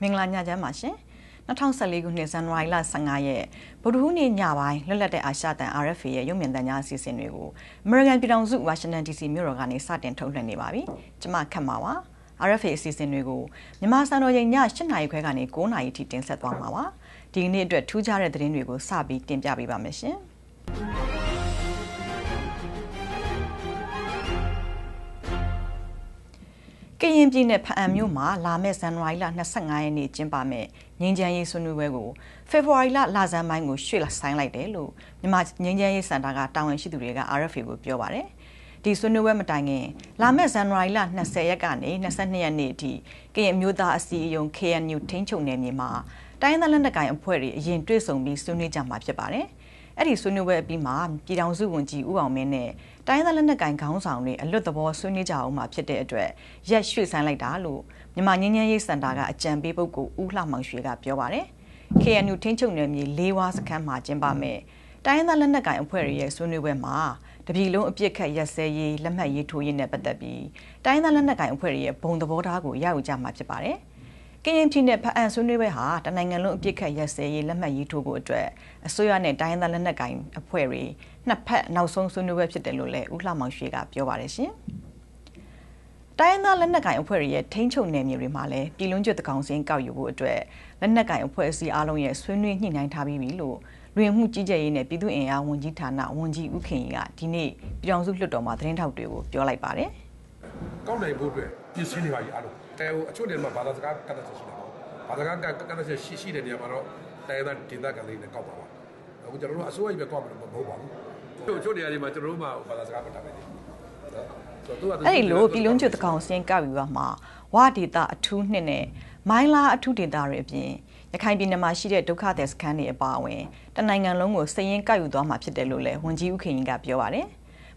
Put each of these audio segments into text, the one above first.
မင်္ဂလာညချမ်းပါရှင်2014ခုနှစ်ဇန်နဝါရီလ15ရက်ဗုဒ္ဓဟူးနေ့ညပိုင်းလွတ်လပ်တဲ့အာရှတန် RFA ရဲ့ရုပ်မြင်သံကြားအစီအစဉ်တွေကို American ပြည်ထောင်စု Washington DC မြို့တော်ကနေစတင်ထုတ်လွှင့်နေပါပြီကျွန်မခတ်မှာပါ RFA အစီအစဉ်တွေကိုမြန်မာစံတော်ချိန်ည8နာရီခွဲကနေ9နာရီထိတင်ဆက်သွားမှာပါဒီနေ့အတွက်ထူးခြားတဲ့သတင်းတွေကိုစပြီးတင်ပြပေးပါမယ်ရှင် ကရင်ပြည်နယ်ဖအံမြို့မှာလာမယ့်ဇန်နဝါရီလ25ရက်နေ့ကျင်းပမယ့်ငင်းချမ်းရေးဆွေးနွေးပွဲကိုဖေဖော်ဝါရီလလဆန်းပိုင်းကိုရွှေ့ဆိုင်းလိုက်တယ်လို့မြန်မာငင်းချမ်းရေးစင်တာကတာဝန်ရှိသူတွေက RFA ကိုပြောပါတယ်။ဒီဆွေးနွေးပွဲမတိုင်ခင်လာမယ့်ဇန်နဝါရီလ20ရက်ကနေ22ရက်နေ့အထိကရင်မျိုးသားအစည်းအရုံး KNU ထိန်းချုပ်နယ်မြေမှာတိုင်းသားလက်နက်ကိုင်အဖွဲ့တွေအရင်တွေ့ဆုံပြီးဆွေးနွေးကြမှာဖြစ်ပါတယ်။ အဲ့ဒီဆွေးနွေးပွဲအပြီးမှာပြည်ထောင်စုဝန်ကြီးဦးအောင်မင်းနဲ့တိုင်းသားလက်နက်ကိုင်ခေါင်းဆောင်တွေအလွတ်သဘောဆွေးနွေးကြအောင်မှာဖြစ်တဲ့အတွက်ရက်ရွှေ့ဆိုင်းလိုက်တာလို့မြန်မာငင်းငင်းရေးစင်တာကအကြံပေးပုဂ္ဂိုလ်ဦးလှမောင်ရွှေကပြောပါတယ်။ KNU ထင်းချုပ်နယ်မြေ၄ဝါစခန်းမှာကျင်းပမယ်တိုင်းသားလက်နက်ကိုင်အဖွဲ့တွေရဲ့ဆွေးနွေးပွဲမှာတပြည်လုံးအပြစ်ခတ်ရက်စဲရေးလက်မှတ်ရေးထိုးရေးနဲ့ပတ်သက်ပြီးတိုင်းသားလက်နက်ကိုင်အဖွဲ့တွေရဲ့ဘုံသဘောထားကိုရယူကြမှာဖြစ်ပါတယ်။ ကရင်ပြည်နယ်ဖအံဆွေးနွေးပွဲဟာတနိုင်ငံလုံးအပြစ်ခတ်ရက်စဲရေးလက်မှတ်ရေးထိုးဖို့အတွက်အစိုးရနဲ့တိုင်းသားလက်နက်ကိုင်အဖွဲ့တွေနှစ်ဖက်နောက်ဆုံးဆွေးနွေးပွဲဖြစ်တယ်လို့လည်းဦးလှမောင်ရွှေကပြောပါတယ်ရှင်။တိုင်းသားလက်နက်ကိုင်အဖွဲ့တွေရဲ့ထိန်းချုပ်နယ်မြေတွေမှာလည်းပြည်လုံးကျွတ်တကောင်စင်းကောက်ယူဖို့အတွက်လက်နက်ကိုင်အဖွဲ့အစည်းအလုံးရဲ့ဆွေးနွေးညှိနှိုင်းထားပြီးပြီလို့လူဝင်မှုကြီးကြပ်ရေးနဲ့ပြည်သူ့အင်အားဝန်ကြီးဌာနဝန်ကြီးဦးခင်ကြီးကဒီနေ့ပြည်ထောင်စုလွှတ်တော်မှာသတင်းထောက်တွေကိုပြောလိုက်ပါတယ်။ကောက်နိုင်ဖို့အတွက်ပြည်စင်းတွေပါကြီးအားလုံး တဲဟိုအချို့တယ်မှာဘာသာစကားကတ်တဲ့ရှိတယ်ဘာသာကကတ်တဲ့ရှိရှိတဲ့နေရာမှာတော့တိုင်းသားဒေသခံလေးနဲ့ကောက်ပါပါအခုကျွန်တော်တို့အစိုးရကြီးပဲကောက်မှာမဟုတ်ပါဘူးတို့ချို့နေရာတွေမှာကျွန်တော်တို့မှဘာသာစကားမတတ်နိုင်ဘူးအဲ့ဒီလိုပြည်လုံးကျွတ်တကောင်စင်းကောက်ယူပါမှာဝါဒေတာအထူးနှစ်နဲ့မိုင်းလာအထူးဒေတာတွေအပြင်ရခိုင်ပြည်နယ်မှာရှိတဲ့ဒုက္ခသည်စခန်းတွေအပါအဝင်တနိုင်ငံလုံးကိုစည်ရင်ကောက်ယူသွားမှာဖြစ်တယ်လို့လည်းဝန်ကြီးဦးခင်ကြီးကပြောပါတယ်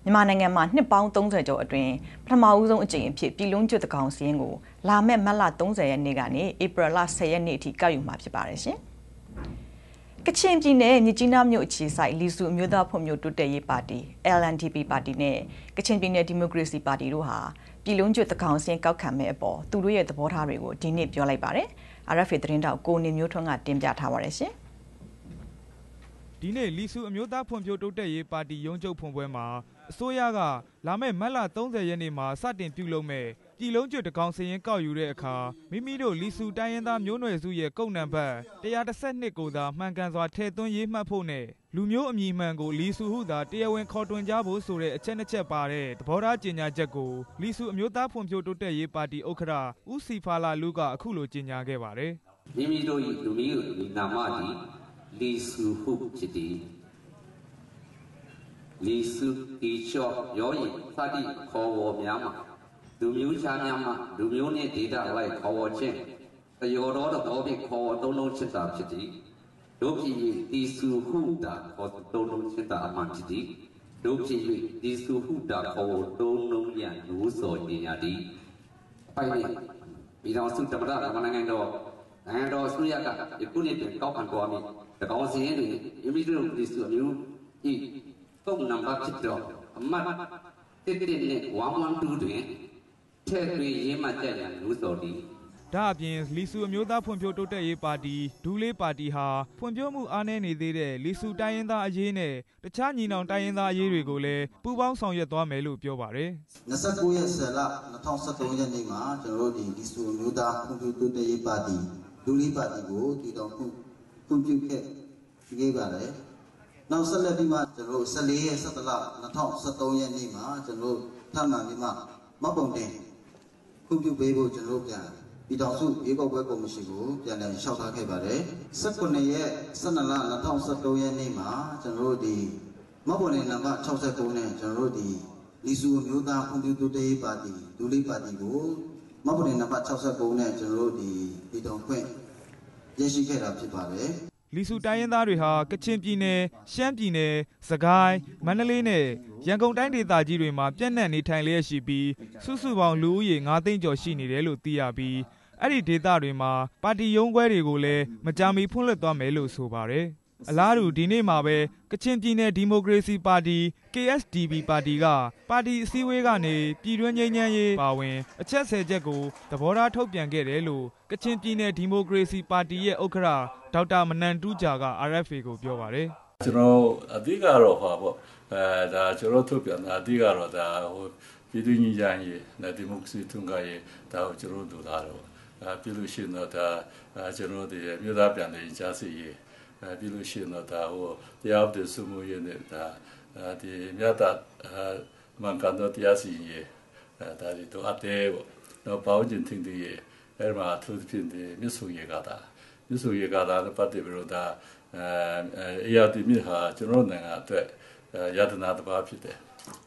မြန်မာနိုင်ငံမှာနှစ်ပေါင်း30ကျော်အတွင်းပထမဦးဆုံးအကြိမ်အဖြစ်ပြည်လုံးကျွတ်တကောင်စီရင်ကိုလာမယ့်မတ်လ30ရက်နေ့ကနေဧပြီလ10ရက်နေ့အထိကောက်ယူမှာဖြစ်ပါတယ်ရှင်။ကချင်ပြည်နယ်မြစ်ကြီးနားမြို့အခြေစိုက်လီစုအမျိုးသားဖွံ့ဖြိုးတိုးတက်ရေးပါတီ LNDP ပါတီနဲ့ကချင်ပြည်နယ်ဒီမိုကရေစီပါတီတို့ဟာပြည်လုံးကျွတ်တကောင်စင်းကောက်ခံမဲ့အပေါ်သူတို့ရဲ့သဘောထားတွေကိုဒီနေ့ပြောလိုက်ပါတယ်။ RFA သတင်းတောက်ကိုနေမျိုးထွန်းကတင်ပြထားပါတယ်ရှင်။ ဒီနေ့ လီဆူအမျိုးသားဖွံ့ဖြိုးတိုးတက်ရေးပါတီ ရုံးချုပ်ဖွင့်ပွဲမှာ အစိုးရက လာမယ့် မတ်လ30ရက်နေ့မှာ စတင်ပြုလုပ်မဲ့ပြည်လုံးကျွတ်တကောင်စရင်ကောက်ယူတဲ့အခါ မိမိတို့ လီဆူတိုင်းရင်းသားမျိုးနွယ်စုရဲ့ ကုတ်နံပါတ်112ကိုသာ မှန်ကန်စွာ ထည့်သွင်းရေးမှတ်ဖို့နဲ့ လူမျိုးအမည်မှန်ကို လီဆူဟုသာ တရားဝင်ခေါ်တွင်ကြဖို့ဆိုတဲ့ အချက်နှစ်ချက်ပါတဲ့ သဘောထားကြေညာချက်ကို လီဆူအမျိုးသားဖွံ့ဖြိုးတိုးတက်ရေးပါတီ ဥက္ကဋ္ဌ ဦးစီဖာလာလူကအခုလို ကြေညာခဲ့ပါတယ် မိမိတို့၏လူမျိုးနာမသည် လီစုဟုဖြစ်သည်လီစုတီချော့ရောရင်စသည်ခေါ်ဝေါ်များမှာလူမျိုးခြားများမှာလူမျိုးနှင့်ဒေတာလိုက်ခေါ်ဝေါ်ခြင်းတယောတော်တော်ဖြင့်ခေါ်ဝေါ်သုံးလုံးချစ်တာဖြစ်သည်တို့ဖြစ်၍တီစုဟုတာခေါ်သုံးလုံးချစ်တာအမှန်ဖြစ်သည်တို့ဖြစ်၍တီစုဟုတာခေါ်ဝေါ်သုံးလုံးရန်လို့ဆိုခြင်းရသည်ပိုင်ပြည်တော်စုတမရဓမ္မနိုင်ငံတော် နိုင်ငံတော်အစိုးရကယခုနှစ်တွင်ကောက်ခံတော်မူတကောင်စီရင်တွင်ယမိတို့ခရစ်တုအမျိုးဤသုံးနံပါတ်ဖြစ်တော်အမတ်တစ်တစ်နဲ့112တွင်ထည့်သွင်းရေးမှတ်ကြရန်လူစော်သည်ဒါအပြင်လီဆူအမျိုးသားဖွံ့ဖြိုးတိုးတက်ရေးပါတီဒူးလေးပါတီဟာဖွံ့ဖြိုးမှုအားနည်းနေသေးတဲ့လီဆူတိုင်းရင်းသားအရေးနဲ့တခြားညီနောင်တိုင်းရင်းသားအရေးတွေကိုလည်းပူးပေါင်းဆောင်ရွက်သွားမယ်လို့ပြောပါတယ်29ရက်10လ2023ရက်နေ့မှာကျွန်တော်တို့ဒီလီဆူအမျိုးသားဖွံ့ဖြိုးတိုးတက်ရေးပါတီ ဒူးလေးပါတီကိုတည်တော်မှုဖွံ့ဖြိုးခဲ့ခဲ့ပါတယ်နောက်ဆက်လက်ပြီးမှကျွန်တော်တို့14ရက်17လ2023ရက်နေ့မှာကျွန်တော်တို့ထပ်မံပြီးမှမပုံတင်ဖွံ့ဖြိုးပေးဖို့ကျွန်တော်တို့ပြန်ပြည်တော်စုရေကောက်ပွဲကော်မရှင်ကိုပြန်လည်လျှောက်ထားခဲ့ပါတယ်19ရက်12လ2023ရက်နေ့မှာကျွန်တော်တို့ဒီမပုံတင်နံပါတ်69နဲ့ကျွန်တော်တို့ဒီလီစုမျိုးသားဖွံ့ဖြိုးတိုးတက်ရေးပါတီဒူလေးပါတီကို မပုံတင်နံပါတ်69နဲ့ကျွန်တော်တို့ဒီပြည်တော်ခွင့်ရရှိခဲ့တာဖြစ်ပါတယ်လီဆူတိုင်းရင်းသားတွေဟာကချင်ပြည်နယ်ရှမ်းပြည်နယ်စကိုင်းမန္တလေးနဲ့ရန်ကုန်တိုင်းဒေသကြီးတွေမှာပြန့်နှံ့နေထိုင်လျက်ရှိပြီးစုစုပေါင်းလူဦးရေ9သိန်းကျော်ရှိနေတယ်လို့သိရပြီးအဲ့ဒီဒေသတွေမှာပါတီရုံးခွဲတွေကိုလည်းမကြာမီဖွင့်လှစ်သွားမယ်လို့ဆိုပါတယ် အလားတူ ဒီနေ့မှာပဲ ကချင်ပြည်နယ် ဒီမိုကရေစီပါတီ KSDP ပါတီက ပါတီအစည်းအဝေးကနေ ပြည်တွင်းငြိမ်းချမ်းရေးပါဝင် အချက်ဆယ်ချက်ကို သဘောထား ထုတ်ပြန်ခဲ့တယ်လို့ ကချင်ပြည်နယ် ဒီမိုကရေစီပါတီရဲ့ ဥက္ကဋ္ဌ ဒေါက်တာ မနန်တူးဂျာက RFA ကို ပြောပါတယ် ကျွန်တော်အဓိကတော့ဟာပေါ့အဲဒါကျွန်တော်ထုတ်ပြန်တာ အဓိကတော့ဒါဟိုပြည်သူ့ညီကြရေးနဲ့ဒီမိုကရေစီထွန်းကားရေး ဒါကို ကျွန်တော်တို့သားတော့အဲပြည်လို့ရှိရင်တော့ဒါကျွန်တော်တို့မြို့သားပြန်လည်ကြားစီရေး အဲပြည်လို့ရှိရင်တော့ဒါဟိုတရားဥပဒေစုမှုရေးနဲ့ဒါဒီမြတ်တာမှန်ကန်တော့တရားစီရေးအဲဒါဒီတော့အတဲပေါ့တော့ပေါင်းကျင်ထင်တည်းရေးအဲ့မှာသူဖြစ်တဲ့မြတ်စွာဘုရားကတာမြတ်စွာဘုရားကတာနဲ့ပတ်သက်ပြီးတော့ဒါအဲအရာဒီမြစ်ဟာကျွန်တော်နိုင်ငံအတွက်ယတနာတစ်ပါးဖြစ်တယ်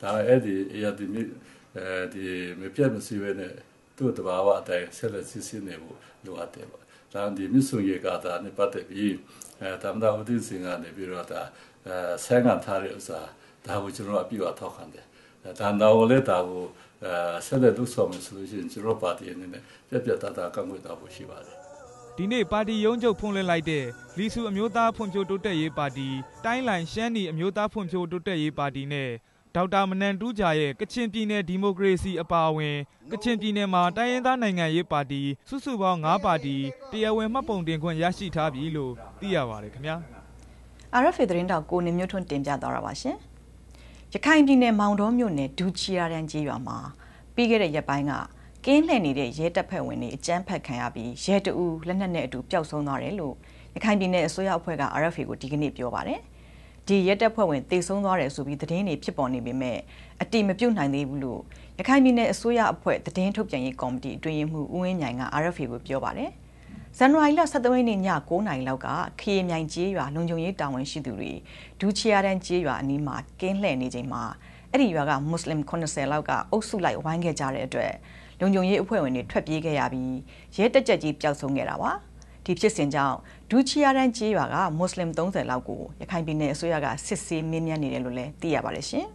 ဒါအဲ့ဒီအရာဒီမြစ်အဲဒီမပြတ်မစီဝဲနဲ့သူ့တဘာဝအတိုင်းဆက်လက်စစ်စစ်နေဖို့လိုအပ်တယ်ပေါ့ ဒါဒီမြစ်စွန်ရေကတာနဲ့ပတ်သက်ပြီးအဲတမ္မတော်ဒီစင်ကနေပြီးတော့ဒါအဲဆန်းကန်ထားတဲ့ဥစ္စာဒါကိုကျွန်တော်အပြည့်အဝထောက်ခံတယ်ဒါတော့လည်းဒါကိုအဲဆက်လက်လုပ်ဆောင်မယ်ဆိုလို့ရှိရင်ကျွန်တော်ပါတီအနေနဲ့ပြပြတသားကန့်ကွက်တာဖို့ရှိပါတယ်ဒီနေ့ပါတီရုံးချုပ်ဖွင့်လှစ်လိုက်တဲ့လီဆူအမျိုးသားဖွံ့ဖြိုးတိုးတက်ရေးပါတီတိုင်းလိုင်ရှမ်းနီအမျိုးသားဖွံ့ဖြိုးတိုးတက်ရေးပါတီနဲ့ ဒေါက်တာမနန်တူးဂျာရဲ့ ကချင်ပြည်နယ် ဒီမိုကရေစီအပါအဝင် ကချင်ပြည်နယ်မှာ တိုင်းရင်းသားနိုင်ငံရေးပါတီ စုစုပေါင်း ၅ ပါတီ တရားဝင်မှတ်ပုံတင်ခွင့် ရရှိထားပြီလို့ သိရပါတယ်ခင်ဗျာ RFA သတင်းတောက် ကိုနေမျိုးထွန်း တင်ပြသွားတာပါရှင် ရခိုင်ပြည်နယ် မောင်တော်မြို့နယ် ဒူချီယာရန်ကြီးရွာမှာ ပြီးခဲ့တဲ့ရက်ပိုင်းက ကင်းလှည့်နေတဲ့ ရဲတပ်ဖွဲ့ဝင်တွေ အကြမ်းဖက်ခံရပြီး ရဲတအူလက်နက်နဲ့အတူ ပျောက်ဆုံးသွားတယ်လို့ ရခိုင်ပြည်နယ်အစိုးရအဖွဲ့က RFA ကို ဒီကနေ့ ပြောပါတယ်။ ဒီရက်တပ်ဖွဲ့ဝင်တေဆုံးသွားတယ်ဆိုပြီးသတင်းတွေဖြစ်ပေါ်နေပေမဲ့အတိမပြုတ်နိုင်သေးဘူးလို့ရခိုင်ပြည်နယ်အစိုးရအဖွဲ့သတင်းထုတ်ပြန်ရေးကော်မတီအတွင်းမှူးဦးဝင်းမြိုင်က RFA ကိုပြောပါတယ်။ဇန်နဝါရီလ23ရက်နေ့ည9:00နာရီလောက်ကခရီးမြိုင်ကျေးရွာလုံခြုံရေးတာဝန်ရှိသူတွေဒူချီယာတန်ကျေးရွာအနီးမှာကင်းလှည့်နေချိန်မှာအဲ့ဒီရွာကမွတ်စလင်80လောက်ကအုပ်စုလိုက်ဝိုင်းခဲ့ကြတဲ့အတွက်လုံခြုံရေးအဖွဲ့ဝင်တွေထွက်ပြေးခဲ့ရပြီးရဲတက်ကြက်ကြီးပျောက်ဆုံးခဲ့တာပါ။ဒီဖြစ်စဉ်ကြောင့် ဒူချီယာရန်ကျေးရွာကမွတ်စလင်30လောက်ကိုရခိုင်ပြည်နယ်အစိုးရကစစ်ဆေးမင်းမြန်းနေတယ်လို့လည်းသိရပါတယ်ရှင်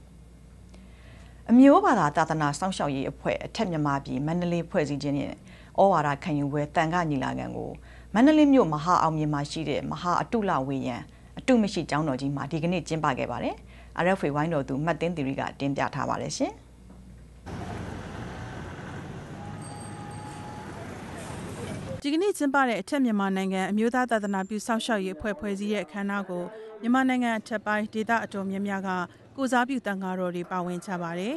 ။အမျိုးဘာသာတာသနာစောင့်ရှောက်ရေးအဖွဲ့အထက်မြန်မာပြည်မန္တလေးဖွဲ့စည်းခြင်းနဲ့ဩဝါဒခံယူပွဲတန်ခညီလာခံကိုမန္တလေးမြို့မဟာအောင်မြင်မှာရှိတဲ့မဟာအတုလဝေယံအတုမရှိကျောင်းတော်ကြီးမှာဒီကနေ့ကျင်းပခဲ့ပါတယ်။ RFA ဝိုင်းတော်သူမှတ်သိန်းသီရိကတင်ပြထားပါတယ်ရှင်။ ဒီကနေ့ကျင်းပတဲ့အထက်မြန်မာနိုင်ငံအမျိုးသားသာသနာပြုစောင့်ရှောက်ရေးအဖွဲ့ဖွဲ့စည်းတဲ့အခမ်းအနားကိုမြန်မာနိုင်ငံအထက်ပိုင်းဒေသအတော်များများကကိုစားပြုတန်ဃာတော်တွေပါဝင်ကြပါတယ်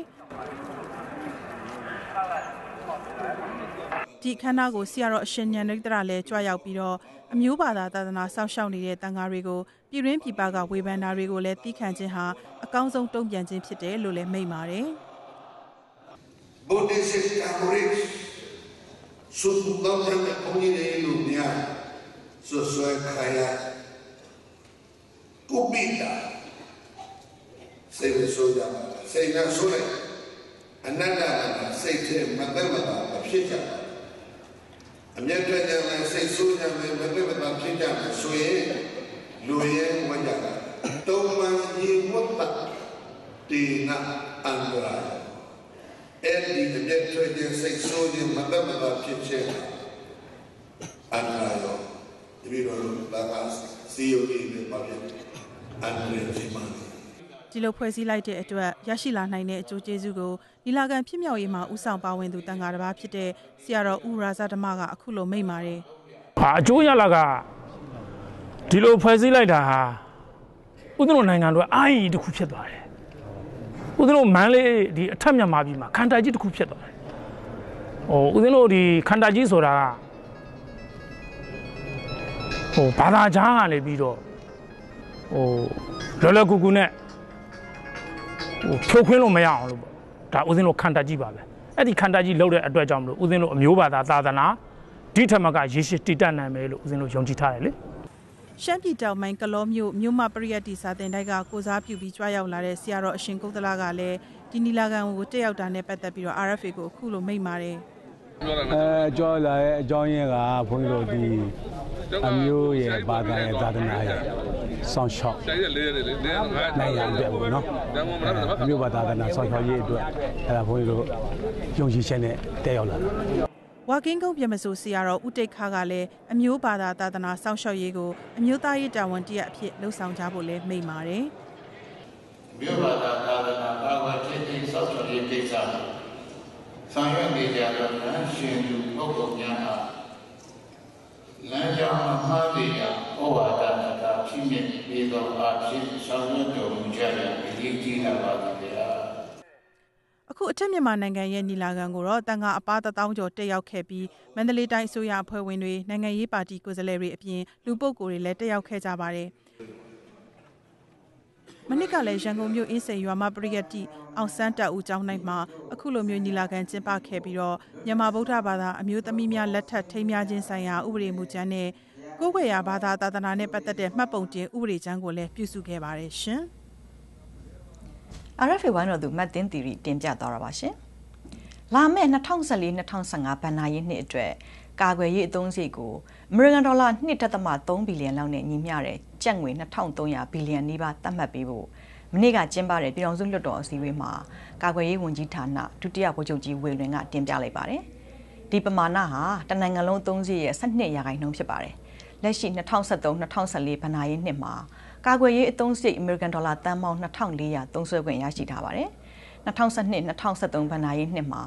ဒီခန္ဓာကိုဆရာတော်အရှင်ဉာဏ်ရိတ္တရလည်းကြွရောက်ပြီးတော့အမျိုးဘာသာသာသနာစောင့်ရှောက်နေတဲ့တန်ဃာတွေကိုပြည်ရင်းပြည်ပကဝေဖန်တာတွေကိုလည်းတီးခံခြင်းဟာအကောင်းဆုံးတုံ့ပြန်ခြင်းဖြစ်တယ်လို့လည်းမိန့်ပါတယ်။ Buddhist Cambridge စွတ်ကောင်းတဲ့ဘုန်းကြီးတွေလူများဆွဆွဲခါရကိုပိတာစိတ်ဆိုးကြပါစိတ်ကဆိုးလိုက်အနတ္တကစိတ်ထဲမသက်မသာဖြစ်ကြတယ်အမျက်ထွက်ကြမယ်စိတ်ဆိုးကြမယ်မသက်မသာဖြစ်ကြမယ်ဆိုရင်လူရဲဝကြတာတုံးမှန်ရေဝတ်တာဒီနာအန္တရာယ် အဲ့ဒီအမျက်ထွက်ခြင်းစိတ်ဆိုးခြင်းမတတ်မသာဖြစ်ခြင်းအန္တရာယ်ရောဒီလိုလာကစီယိုဒီနဲ့ပါပြန်အန္တရာယ်ကြီးမှဒီလိုဖွဲ့စည်းလိုက်တဲ့အတွက်ရရှိလာနိုင်တဲ့အကျိုးကျေးဇူးကိုဒီလာကန်ဖြစ်မြောက်ရေးမှာဥဆောင်ပါဝင်သူတန်ဃာတစ်ပါးဖြစ်တဲ့ဆရာတော်ဦးရာဇဓမ္မကအခုလိုမိန့်ပါတယ်။ဟာအကျိုးရလာကဒီလိုဖွဲ့စည်းလိုက်တာဟာဥဒ္ဒရနိုင်ငံတို့အာရီတစ်ခုဖြစ်သွားတယ် ဦးဇင်းတို့မန်းလေးဒီအထက်မြန်မာပြည်မှာခန္ဓာကြီးတစ်ခုဖြစ်သွားတယ်ဟိုဦးဇင်းတို့ဒီခန္ဓာကြီးဆိုတာကဟိုဘာသာကြားကနေပြီးတော့ဟိုလော်လော်ကူကူနဲ့ဟိုဖြိုးခွင်းလို့မရအောင်လို့ပေါ့ဒါဦးဇင်းတို့ခန္ဓာကြီးပါပဲအဲ့ဒီခန္ဓာကြီးလောက်တဲ့အတွက်ကြောင့်မလို့ဦးဇင်းတို့အမျိုးဘာသာသာသနာဒီထက်မကရေရှိတည်တတ်နိုင်မယ်လို့ဦးဇင်းတို့ယုံကြည်ထားတယ်လေ ရှမ်းပြည်တောင်ပိုင်းကလောမြို့မြို့မပရိယတ်တီစာတင်တိုက်ကကိုစားပြုပြီးကြွားရောက်လာတဲ့ဆရာတော်အရှင်ကုသလကလည်းဒီနီလာခံကိုတက်ရောက်တာနဲ့ပတ်သက်ပြီးတော့ RFA ကိုအခုလိုမိန့်ပါတယ်အဲကြောလာရဲ့အကြောင်းရင်းကဘုန်းကြီးတို့ဒီအမျိုးရဲ့ဘာသာရဲ့သာသနာရဲ့ဆောင်းရှောက်နိုင်ရတဲ့ဘောနော်အမျိုးဘာသာသာသနာဆောင်းရှောက်ရေးအတွက်အဲဒါဘုန်းကြီးတို့ယုံကြည်ချက်နဲ့တက်ရောက်လာတာ ဝဝါကင်းကုန်းပြမဆိုဆရာတော်ဦးတိတ်ခါကလည်းအမျိုးဘာသာသာသနာစောင့်ရှောက်ရေးကိုအမျိုးသားရေးတာဝန်တရက်အဖြစ်လှုပ်ဆောင်ကြဖို့လည်းမိန့်ပါတယ်။မြို့ဘာသာသာသနာဘာဝချင်းချင်းစောင့်ရှောက်ရေးကိစ္စဆောင်ရွက်နေကြသောရှင်သူပုဂ္ဂိုလ်များအားလမ်းကြောင်းမှားစေရဩဝါဒနာတာဖြစ်မြင့်ပြီးသောအဖြစ်ဆောင်ရွက်တော်မူကြရအရေးကြီးလာပါသည်ဗျာအ ခုအထက်မြန်မာနိုင်ငံရဲ့ညီလာခံကိုတော့တန်ခါအပါတထောင်ကျော်တက်ရောက်ခဲ့ပြီးမန္တလေးတိုင်းအစိုးရအဖွဲ့ဝင်တွေနိုင်ငံရေးပါတီကိုယ်စားလှယ်တွေအပြင်လူပုဂ္ဂိုလ်တွေလည်းတက်ရောက်ခဲ့ကြပါတယ်။မနစ်ကလည်းရန်ကုန်မြို့အင်းစိန်ရွာမပရိယတ်တိအောင်စန်းတက်ဦးကျောင်းနိုင်မှာအခုလိုမျိုးညီလာခံကျင်းပခဲ့ပြီးတော့မြန်မာဗုဒ္ဓဘာသာအမျိုးသမီးများလက်ထပ်ထိမ်းများခြင်းဆိုင်ရာဥပဒေမူကြမ်းနဲ့ကိုယ်ွယ်ရာဘာသာသာသနာနဲ့ပတ်သက်တဲ့မှတ်ပုံတင်ဥပဒေကြမ်းကိုလည်းပြုစုခဲ့ပါတယ်ရှင်။ RFA ဝိုင်းတော်သူမတ်တင်တီရီတင်ပြသွားတာပါရှင်။လာမယ့်2014-2015ဘဏ္ဍာရေးနှစ်အတွက်ကာကွယ်ရေးအသုံးစရိတ်ကိုအမေရိကန်ဒေါ်လာ1.3ဘီလီယံလောက်နဲ့ညီမျှတဲ့ကျပ်ငွေ2300ဘီလီယံနီးပါးသတ်မှတ်ပေးဖို့မနေ့ကကျင်းပတဲ့ပြည်ထောင်စုလွှတ်တော်အစည်းအဝေးမှာကာကွယ်ရေးဝန်ကြီးဌာနဒုတိယဗိုလ်ချုပ်ကြီးဝေလွင်ကတင်ပြလိုက်ပါတယ်။ဒီပမာဏဟာတနိုင်ငံလုံးအသုံးစရိတ်ရဲ့12ရာခိုင်နှုန်းဖြစ်ပါတယ်။ လက်ရှိ2023-2014ဘဏ္ဍာရေးနှစ်မှာကာကွယ်ရေးအသုံးစရိတ်အမေရိကန်ဒေါ်လာတန်ပေါင်း2400သုံးစွဲခွင့်ရရှိထားပါတယ်။2012-2013ဘဏ္ဍာရေးနှစ်မှာ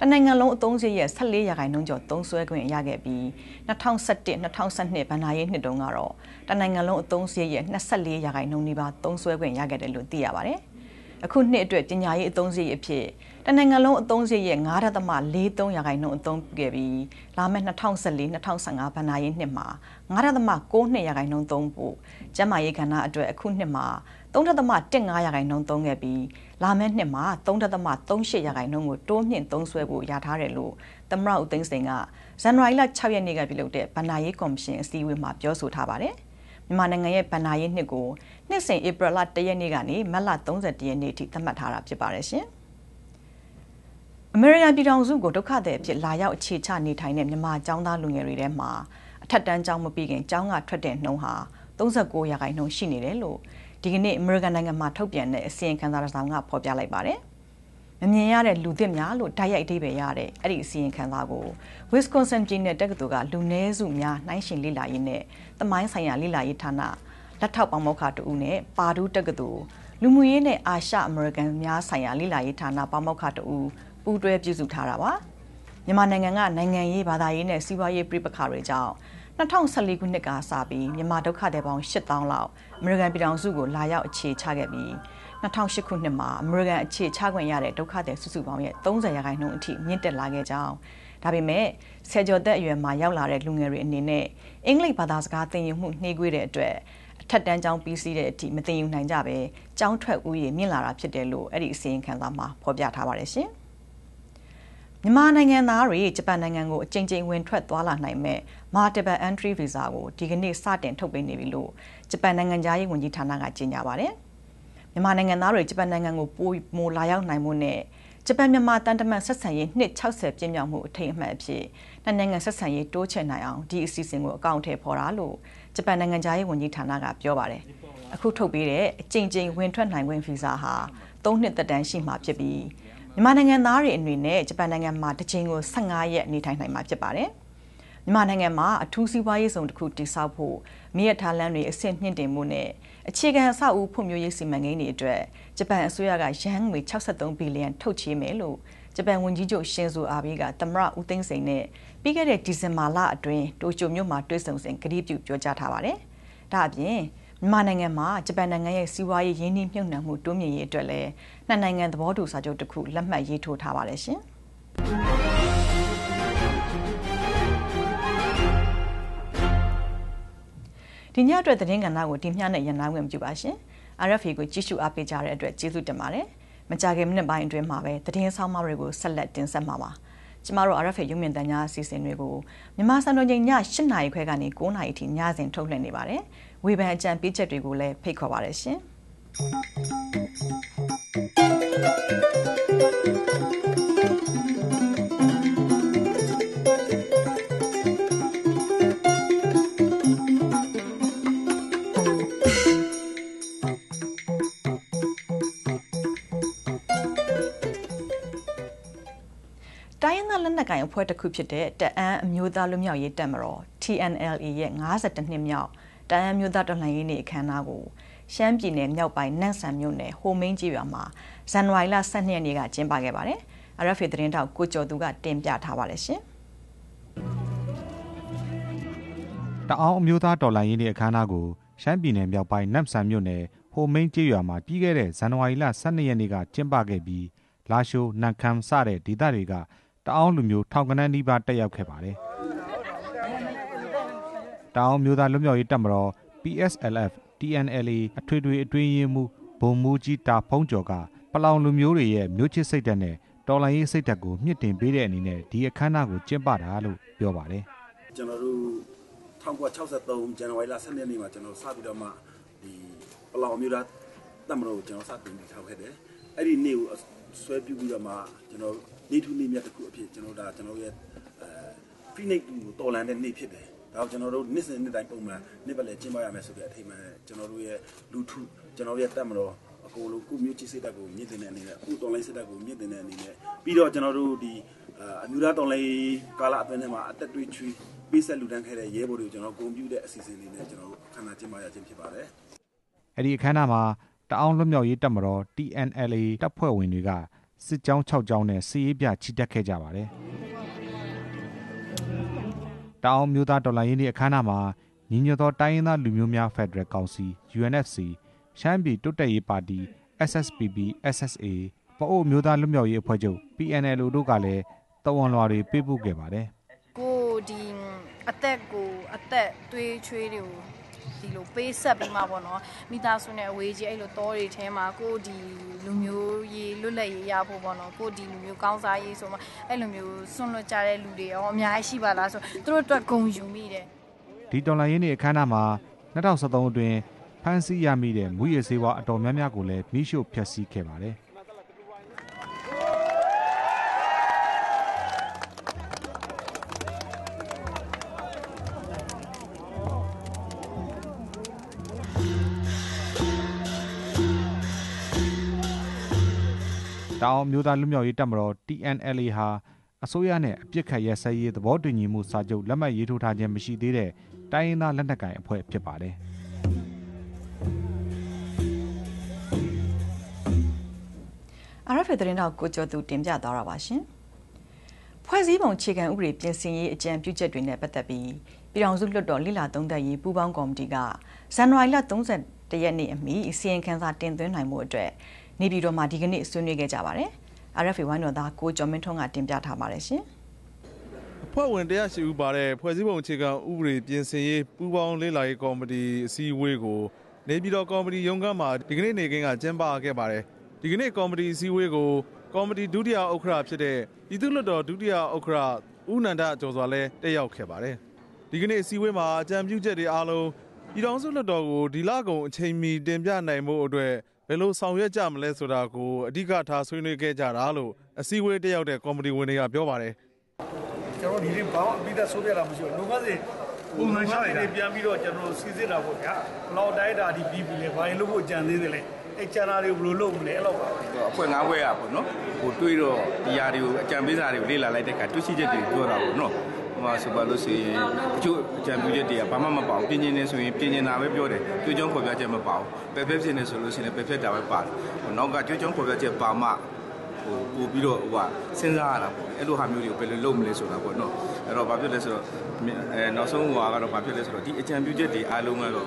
တနိုင်ငံလုံးအသုံးစရိတ်ရဲ့14ရာခိုင်နှုန်းကျော်သုံးစွဲခွင့်ရခဲ့ပြီး2021-2022ဘဏ္ဍာရေးနှစ်တုန်းကတော့တနိုင်ငံလုံးအသုံးစရိတ်ရဲ့24ရာခိုင်နှုန်းနီးပါးသုံးစွဲခွင့်ရခဲ့တယ်လို့သိရပါတယ်။အခုနှစ်အတွက်ပညာရေးအသုံးစရိတ်အဖြစ် တနိုင်ငံလုံးအသုံးစရိတ်ရဲ့9.43ရာခိုင်နှုန်းအသုံးပြုခဲ့ပြီးလာမယ့်2014-2015ဘဏ္ဍာရေးနှစ်မှာ9.92ရာခိုင်နှုန်းသုံးဖို့ကျန်းမာရေးကဏ္ဍအတွက်အခုနှစ်မှာ3.15ရာခိုင်နှုန်းသုံးခဲ့ပြီးလာမယ့်နှစ်မှာ3.38ရာခိုင်နှုန်းကိုတိုးမြင့်သုံးစွဲဖို့ရထားတယ်လို့သမရဦးသိန်းစိန်ကဇန်နဝါရီလ6ရက်နေ့ကပြုလုပ်တဲ့ဗဏ္ဍာရေးကော်မရှင်အစည်းအဝေးမှာပြောဆိုထားပါတယ်။မြန်မာနိုင်ငံရဲ့ဗဏ္ဍာရေးနှစ်ကိုနှစ်စဉ်ဧပြီလ1ရက်နေ့ကနေမတ်လ31ရက်နေ့ထိသတ်မှတ်ထားတာဖြစ်ပါတယ်ရှင်။ အမေရိကန်ပြည်ထောင်စုကိုဒုက္ခသည်အဖြစ်လာရောက်အခြေချနေထိုင်တဲ့မြန်မာចောင်းသားလူငယ်တွေထဲမှာအထက်တန်းကျောင်းမပြီးခင်ကျောင်းကထွက်တဲ့နှုန်းဟာ39ရာခိုင်နှုန်းရှိနေတယ်လို့ဒီကနေ့အမေရိကန်နိုင်ငံမှာထုတ်ပြန်တဲ့အစီရင်ခံစာတစ်စောင်ကဖော်ပြလိုက်ပါတယ်။မမြင်ရတဲ့လူသစ်များလို့တိုက်ရိုက်အဓိပ္ပာယ်ရတဲ့အဲ့ဒီအစီရင်ခံစာကို Wisconsin ပြည်နယ်တက္ကသိုလ်ကလူနည်းစုများနှိုင်းရှင်လေ့လာရေးနဲ့သမိုင်းဆိုင်ရာလေ့လာရေးဌာနလက်ထောက်ပေါမောက္ခတူဦးနဲ့ပါဒူးတက္ကသိုလ်လူမှုရေးနဲ့အာရှအမေရိကန်များဆိုင်ရာလေ့လာရေးဌာနပေါမောက္ခတူဦး ပူးတွဲပြုစုထားတာပါမြန်မာနိုင်ငံကနိုင်ငံရေးဘာသာရေးနဲ့စီးပွားရေးပြပခါတွေကြောင့်2014ခုနှစ်ကစပြီးမြန်မာဒုက္ခသည်ပေါင်း8000လောက်အမေရိကန်ပြည်ထောင်စုကိုလာရောက်အခြေချခဲ့ပြီး2008ခုနှစ်မှာအမေရိကန်အခြေချခွင့်ရတဲ့ဒုက္ခသည်စုစုပေါင်းရဲ့30ရာခိုင်နှုန်းအထိမြင့်တက်လာခဲ့ကြောင်းဒါပေမဲ့ဆယ်ကျော်သက်အရွယ်မှာရောက်လာတဲ့လူငယ်တွေအနေနဲ့အင်္ဂလိပ်ဘာသာစကားသင်ယူမှုနှေးကွေးတဲ့အတွက်အထက်တန်းကျောင်းပြီးစီးတဲ့အထိမသင်ယူနိုင်ကြပဲကျောင်းထွက်ဦးရေမြင့်လာတာဖြစ်တယ်လို့အဲ့ဒီအစီရင်ခံစာမှာဖော်ပြထားပါတယ်ရှင်။ မြန်မာနိုင်ငံသားတွေဂျပန်နိုင်ငံကိုအကြိမ်ကြိမ်ဝင်ထွက်သွားလာနိုင်မဲ့ Multiple Entry Visa ကိုဒီကနေ့စတင်ထုတ်ပေးနေပြီလို့ဂျပန်နိုင်ငံသားရေးဝန်ကြီးဌာနကကြေညာပါတယ်။မြန်မာနိုင်ငံသားတွေဂျပန်နိုင်ငံကိုပိုမိုလာရောက်နိုင်မှုနဲ့ဂျပန်မြန်မာတန်တမန်ဆက်ဆံရေးနှစ်60ပြည့်မြောက်မှုအထိမ်းအမှတ်အဖြစ်နှစ်နိုင်ငံဆက်ဆံရေးတိုးချဲ့နိုင်အောင်ဒီအစီအစဉ်ကိုအကောင့်ထဲပေါ်တာလို့ဂျပန်နိုင်ငံသားရေးဝန်ကြီးဌာနကပြောပါတယ်။အခုထုတ်ပေးတဲ့အကြိမ်ကြိမ်ဝင်ထွက်နိုင်ခွင့်ဗီဇာဟာ၃နှစ်သက်တမ်းရှိမှဖြစ်ပြီး မြန်မာနိုင်ငံသားတွေအနေနဲ့ဂျပန်နိုင်ငံမှာတစ်ချိန်ကို15ရက်နေထိုင်နိုင်မှာဖြစ်ပါတယ်။မြန်မာနိုင်ငံမှာအထူးစီးပွားရေးဆောင်တစ်ခုတည်ဆောက်ဖို့မြေရထားလမ်းတွေအဆင့်မြင့်တင်မှုနဲ့အခြေခံအဆောက်အဦဖွံ့ဖြိုးရေးစီမံကိန်းတွေအတွက်ဂျပန်အစိုးရကရန်ငွေ63ဘီလီယံထုတ်ချေးမယ်လို့ဂျပန်ဝန်ကြီးချုပ်ရှင်ဇိုအာဘေးကသမရဦးသိန်းစိန်နဲ့ပြီးခဲ့တဲ့ဒီဇင်ဘာလအတွင်းတိုကျိုမြို့မှာတွေ့ဆုံစဉ်ကတိပြုပြောကြားထားပါတယ်။ဒါအပြင် မြန်မာနိုင်ငံမှာဂျပန်နိုင်ငံရဲ့စီးပွားရေးရင်းနှီးမြှုပ်နှံမှုတိုးမြင့်ရေးအတွက်လည်းနှစ်နိုင်ငံသဘောတူစာချုပ်တစ်ခုလက်မှတ်ရေးထိုးထားပါတယ်ရှင်။ဒီညအတွက်သတင်းကဏ္ဍကိုဒီမျှနဲ့ရန်နာခွင့်ပြုပါရှင်။ RFA ကိုကြည့်ရှုအားပေးကြတဲ့အတွက်ကျေးဇူးတင်ပါတယ်။မကြခင်မိနစ်ပိုင်းအတွင်းမှာပဲသတင်းဆောင်မတွေကိုဆက်လက်တင်ဆက်မှာပါ။ကျမတို့ RFA ရုံမြင့်တန်းများအစီအစဉ်တွေကိုမြန်မာစံတော်ချိန်ည8နာရီခွဲကနေ9နာရီထိညစဉ်ထုတ်လွှင့်နေပါတယ်။ ဝေဖန်အကြံပေးချက်တွေကိုလည်းဖိတ်ခေါ်ပါရရှင်တိုင်းရင်းသားလက်နက်ကိုင်အဖွဲ့တစ်ခုဖြစ်တဲ့တအန်းအမျိုးသားလူမျိုးရေးတပ်မတော် TNLA ရဲ့52နှစ်မြောက် တအန်းမျိုးသားတော်လှန်ရေးနေ့အခမ်းအနားကိုရှမ်းပြည်နယ်မြောက်ပိုင်းနန့်ဆန်မြို့နယ်ဟိုမင်းကြီးရွာမှာဇန်နဝါရီလ12ရက်နေ့ကကျင်းပခဲ့ပါတယ်။ RFA သတင်းတောက်ကိုကျော်သူကတင်ပြထားပါတယ်ရှင်။တအောင်းအမျိုးသားတော်လှန်ရေးနေ့အခမ်းအနားကိုရှမ်းပြည်နယ်မြောက်ပိုင်းနန့်ဆန်မြို့နယ်ဟိုမင်းကြီးရွာမှာပြီးခဲ့တဲ့ဇန်နဝါရီလ12ရက်နေ့ကကျင်းပခဲ့ပြီးလာရှိုးနန်ခမ်းစတဲ့ဒေသတွေကတအောင်းလူမျိုးထောင်ကနန်းနီးပါးတက်ရောက်ခဲ့ပါတယ်။ တအောင်းမျိုးသားလွတ်မြောက်ရေးတပ်မတော် PSLF TNLA အထွေထွေအတွင်းရေးမှူးဗိုလ်မှူးကြီးတာဖုံးကျော်က ပလောင်လူမျိုးတွေရဲ့မျိုးချစ်စိတ်ဓာတ်နဲ့တော်လှန်ရေးစိတ်ဓာတ်ကိုမြင့်တင်ပေးတဲ့အနေနဲ့ဒီအခမ်းအနားကိုကျင်းပတာလို့ပြောပါတယ်။ကျွန်တော်တို့1963ဇန်နဝါရီလ12ရက်နေ့မှာကျွန်တော်စပြီးတော့မှဒီပလောင်မျိုးသားတပ်မတော်ကိုကျွန်တော်စတင်တည်ထောင်ခဲ့တယ်။အဲ့ဒီနေ့ကိုဆွဲပြုပြီးတော့မှကျွန်တော်နေထူးနေမြတ်တစ်ခုအဖြစ်ကျွန်တော်ဒါကျွန်တော်ရဲ့အဲဖိနိတ်ကိုတော်လန်တဲ့နေ့ဖြစ်တယ်။ ဒါကျွန်တော်တို့နေ့စဉ်နေ့တိုင်းပုံမှန်နေ့ပတ်လည်ကျင်းပရမယ်ဆိုတဲ့အထိမ်းအမှန်ကျွန်တော်တို့ရဲ့လူထုကျွန်တော်တို့ရဲ့တပ်မတော်အကိုလိုကုမျိုးချစ်စိတ်တက်ကိုမြင့်တင်တဲ့အနေနဲ့အခုတော်လိုင်းစိတ်တက်ကိုမြင့်တင်တဲ့အနေနဲ့ပြီးတော့ကျွန်တော်တို့ဒီအမျိုးသားတော်လိုင်းကာလအတွင်းထဲမှာအသက်တွေးချွေးပေးဆက်လူတန်းခဲ့တဲ့ရဲဘော်တွေကိုကျွန်တော်ဂုဏ်ပြုတဲ့အစီအစဉ်လေးနဲ့ကျွန်တော်တို့ခန္ဓာကျင်းပရခြင်းဖြစ်ပါတယ်။အဲ့ဒီအခမ်းအနားမှာတအောင်းလွတ်မြောက်ရေးတပ်မတော် TNLA တပ်ဖွဲ့ဝင်တွေကစစ်ကြောင်း6ကြောင်းနဲ့စီးရေးပြချီတက်ခဲ့ကြပါတယ်။ တောင်မျိုးသားဒေါ်လာရင်းဒီအခမ်းအနားမှာညီညွတ်သောတိုင်းရင်းသားလူမျိုးများဖက်ဒရယ်ကောင်စီ UNFC ရှမ်းပြည်တိုးတက်ရေးပါတီ SSPB SSA ပအိုးမျိုးသားလွတ်မြောက်ရေးအဖွဲ့ချုပ် PNL တို့ကလည်းတဝန်လွာတွေပေးပို့ခဲ့ပါတယ်။ကိုဒီအသက်ကိုအသက်သွေးချွေးတွေကို ဒီလိုပေးဆက်ပြီးမှပေါ့နော်မိသားစုနဲ့အဝေးကြီးအဲ့လိုတောတွေထဲမှာကိုဒီလူမျိုးရေးလွတ်လပ်ရေးရဖို့ပေါ့နော်ကိုဒီလူမျိုးကောင်းစားရေးဆိုမှအဲ့လိုမျိုးစွန့်လွတ်ကြတဲ့လူတွေရောအများကြီးရှိပါလားဆိုသူတို့အတွက်ဂုဏ်ယူမိတယ်ဒီတော်လိုင်းရင်းနေအခမ်းအနားမှာ2013အတွင်းဖမ်းဆီးရမိတဲ့မူရည်စေဝါအတော်များများကိုလည်းမိရှို့ဖျက်ဆီးခဲ့ပါတယ် တောင်မျိုးသားလူမျိုးရေးတပ်မတော် TNLA ဟာအစိုးရနဲ့အပြစ်ခတ်ရဲစဲရေးသဘောတူညီမှုစာချုပ်လက်မှတ်ရေးထိုးထားခြင်းမရှိသေးတဲ့တိုင်းရင်းသားလက်နက်ကိုင်အဖွဲ့ဖြစ်ပါတယ်။ RFA သတင်းတော်ကိုကျော်သူတင်ပြသွားတာပါရှင်။ဖွဲ့စည်းပုံအခြေခံဥပဒေပြင်ဆင်ရေးအကြံပြုချက်တွေနဲ့ပတ်သက်ပြီးပြည်ထောင်စုလွှတ်တော်လိလာသုံးသပ်ရေးပူးပေါင်းကော်မတီကဇန်နဝါရီလ31ရက်နေ့အမိအစီရင်ခံစာတင်သွင်းနိုင်မှုအတွက် နေပြည်တော်မှာဒီကနေ့ဆွေးနွေးခဲ့ကြပါတယ်။ RFA ဝိုင်းတော်သားကိုကျော်မင်းထွန်းကတင်ပြထားပါတယ်ရှင်။အဖွဲ့ဝင်တရားရှိဦးပါတဲ့ဖွဲ့စည်းပုံအခြေခံဥပဒေပြင်ဆင်ရေးပူးပေါင်းလေ့လာရေးကော်မတီအစည်းအဝေးကိုနေပြည်တော်ကော်မတီရုံးခန်းမှာဒီကနေ့နေကင်းကကျင်းပခဲ့ပါတယ်။ဒီကနေ့ကော်မတီအစည်းအဝေးကိုကော်မတီဒုတိယဥက္ကဋ္ဌဖြစ်တဲ့ပြည်သူ့လွှတ်တော်ဒုတိယဥက္ကဋ္ဌဦးနန္ဒကျော်စွာလည်းတက်ရောက်ခဲ့ပါတယ်။ဒီကနေ့အစည်းအဝေးမှာအကြံပြုချက်တွေအားလုံးပြည်ထောင်စုလွှတ်တော်ကိုဒီလကုန်အချိန်မီတင်ပြနိုင်မှုအတွက် ဘယ်လိုဆောင်ရွက်ကြမလဲဆိုတာကိုအဓိကထားဆွေးနွေးခဲ့ကြတာလို့အစည်းအဝေးတက်ရောက်တဲ့ကော်မတီဝင်တွေကပြောပါတယ်ကျွန်တော်ဒီနေ့ဘာမှအပြီးသက်ဆိုးပြတာမရှိဘူးလုံငန်းစီပုံမှန်ရှာနေပြန်ပြီးတော့ကျွန်တော်စီစစ်တာပေါ့ဗျာဘလောက်တိုင်းတာဒီပြီးပြီလေဘာရင်လို့ဖို့ကြံသေးတယ်လေအဲ့ကျန်တာတွေကိုဘယ်လိုလုပ်မလဲအဲ့လောက်ပါအဖွဲ့ငါးဘွဲရပေါ့နော်ဟိုတွေးတော့ဒီຢာတွေကိုအကြံပေးစာတွေကိုလေ့လာလိုက်တဲ့အခါတွေ့ရှိချက်တွေပြောတာပေါ့နော် ဟိုမှာဆိုပါလို့ဆိုရင်အချို့အကြံပြုချက်တွေကဘာမှမပါဘူးပြင်ကျင်နေဆိုရင်ပြင်ကျင်တာပဲပြောတယ်ကြွကြောင်းဖော်ပြချက်မပါဘူးပယ်ဖက်ဖြစ်နေဆိုလို့ရှိရင်ပယ်ဖက်တာပဲပါတယ်နောက်ကကြွကြောင်းဖော်ပြချက်ပါမှဟိုပို့ပြီးတော့ဟိုကစဉ်းစားရတာပေါ့အဲ့လိုဟာမျိုးတွေကိုဘယ်လိုလုပ်မလဲဆိုတာပေါ့နော်အဲ့တော့ဘာဖြစ်လဲဆိုတော့အဲနောက်ဆုံးဟိုကတော့ဘာဖြစ်လဲဆိုတော့ဒီအကြံပြုချက်တွေအားလုံးကတော့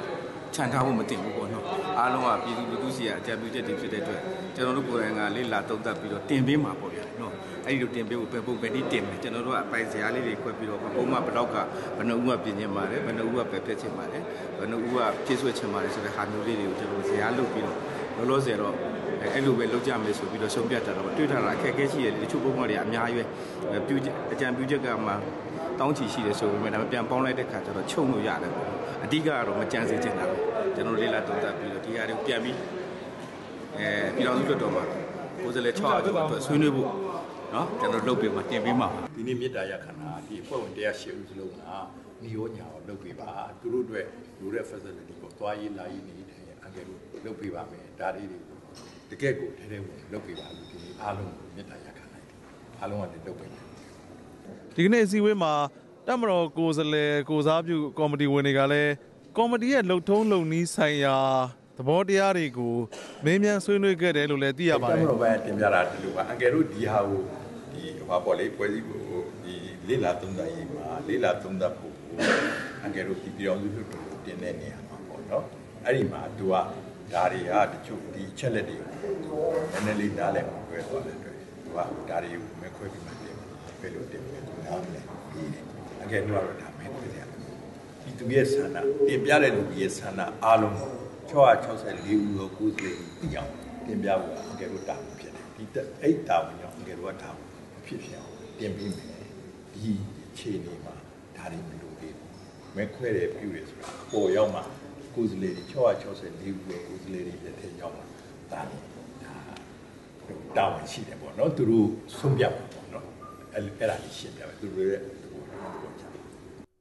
ခြံထားဖို့မတင်ဘူးပေါ့နော်အားလုံးကပြည်သူလူထုစီကအကြံပြုချက်တွေဖြစ်တဲ့အတွက်ကျွန်တော်တို့ကိုယ်တိုင်ကလေ့လာသုံးသပ်ပြီးတော့တင်ပေးမှာပေါ့ဗျာနော် အဲ့ဒီလိုတင်ပေးဖို့ပဲပုံပဲဒီတင်မယ်ကျွန်တော်တို့ကအပိုင်စရာလေးတွေခွဲပြီးတော့ပုံမှန်ဘလောက်ကဘယ်နှဦးကပြင်ကျင်ပါတယ်ဘယ်နှဦးကပဲပြက်ချင်ပါတယ်ဘယ်နှဦးကဖြည့်ဆွတ်ချင်ပါတယ်ဆိုတဲ့ဟာမျိုးလေးတွေကိုကျွန်တော်ဇရာလုပ်ပြီးတော့လောလောဆယ်တော့အဲ့လိုပဲလုပ်ကြမယ်ဆိုပြီးတော့ဆုံးဖြတ်တာတော့တွေ့ထားတာအခက်အခဲရှိတယ်တချို့ပုံမှန်တွေအများကြီးပဲပြုအကြံပြုချက်ကမှတောင်းချီရှိတယ်ဆိုပေမဲ့ဒါပြန်ပေါင်းလိုက်တဲ့ခါကျတော့ချုပ်လို့ရတယ်ပေါ့အဓိကကတော့မကြံစေချင်တာပဲကျွန်တော်လေးလာတုံးတက်ပြီးတော့ဒီဟာတွေကိုပြန်ပြီးအဲပြည်တော်စုလွတ်တော်မှာကိုယ်စားလှယ်6အားကျော်အတွက်ဆွေးနွေးဖို့ နော်ကျွန်တော်လုပ်ပေးမှာတင်ပေးမှာဒီနေ့မေတ္တာရခန္ဓာဒီအဖွဲ့ဝင်တရားရှိဦးစလုံးကညီရောညာကိုလုပ်ပေးပါသူတို့အတွက်လူတဲ့ facility ကိုသွားရေးလာရေးနေတဲ့အငယ်တို့လုပ်ပေးပါမယ်ဒါလေးတွေကိုတကယ့်ကိုထဲထဲဝင်လုပ်ပေးပါလို့ဒီအားလုံးမေတ္တာရခန္ဓာအားလုံးကလည်းလုပ်ပေးမယ်ဒီကနေ့အစည်းအဝေးမှာတက်မတော်ကိုယ်စားလှယ်ကိုစားပြုကော်မတီဝင်တွေကလည်းကော်မတီရဲ့လှုပ်ထုံးလုံနည်းဆိုင်ရာသဘောတရားတွေကိုမင်းမြန်ဆွေးနွေးခဲ့တယ်လို့လည်းသိရပါတယ်တက်မတော်ဘက်တင်ပြတာဒီလိုပါအန်ကယ်တို့ဒီဟာကိုဒီ ဟောပေါ့လေပွဲစည်းကိုဒီလေးလာသုံးသပ်ရေးမှာလေးလာသုံးသပ်ဖို့အန်ကယ်တို့ဒီပြောင်းစုလို့တင်တဲ့နေရာမှာပေါ့နော်အဲ့ဒီမှာသူကဒါတွေကတချို့ဒီချက်လက်တွေကိုနည်းနည်းလေးနားလည်မှာပြောသွားတယ်တွေ့သူကဒါတွေကိုမဲခွဲပြီးမှတင်ဘယ်လိုတင်လဲသူနားမလဲအန်ကယ်တို့ကတော့ဒါမဲခွဲတယ်ဒီသူရဲ့ဆန္ဒတင်ပြတဲ့လူရဲ့ဆန္ဒအားလုံး664ဦးကိုကိုယ်စားလှယ်ပြီးအောင်တင်ပြဖို့အကယ်လို့တာဝန်ဖြစ်တယ်ဒီအဲ့တာဝန်ကြောင့်အကယ်လို့တာဝန် ဖြစ်ဖြစ်အောင်တင်ပြီးမယ်ဒီအခြေအနေမှာဒါတွေမလိုသေးဘူးမဲခွဲတယ်ပြုတယ်ဆိုတာပေါ်ရောက်မှာကိုယ်စားလှယ်664ဦးကိုကိုယ်စားလှယ်တွေလက်ထက်ရောက်မှာဒါဒါတာဝန်ရှိတယ်ပေါ့နော်သူတို့ဆုံးပြပါပေါ့နော်အဲ့အဲ့ဒါလေးရှင်းပြမယ်သူတို့ရဲ့